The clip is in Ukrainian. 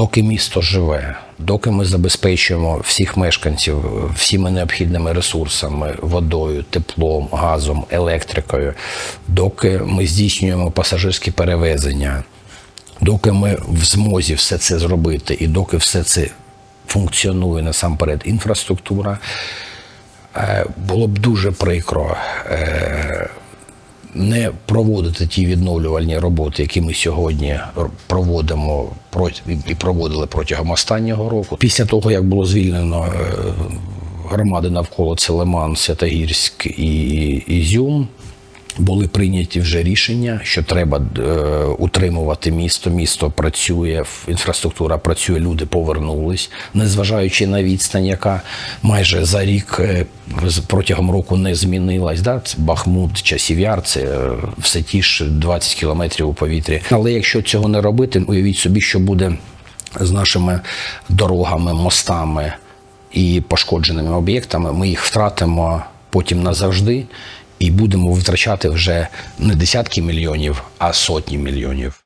доки місто живе, доки ми забезпечуємо всіх мешканців всіми необхідними ресурсами, водою, теплом, газом, електрикою, доки ми здійснюємо пасажирські перевезення, доки ми в змозі все це зробити, і доки все це функціонує насамперед інфраструктура, е, було б дуже прикро е, не проводити ті відновлювальні роботи, які ми сьогодні проводимо і проводили протягом останнього року. Після того, як було звільнено е, громади навколо Целеман, Святогірськ і Ізюм. Були прийняті вже рішення, що треба е, утримувати місто. Місто працює, інфраструктура працює, люди повернулись, незважаючи на відстань, яка майже за рік е, протягом року не змінилась. Да? Це Бахмут, Часів Яр, це е, все ті ж 20 кілометрів у повітрі. Але якщо цього не робити, уявіть собі, що буде з нашими дорогами, мостами і пошкодженими об'єктами, ми їх втратимо потім назавжди і будемо витрачати вже не десятки мільйонів, а сотні мільйонів.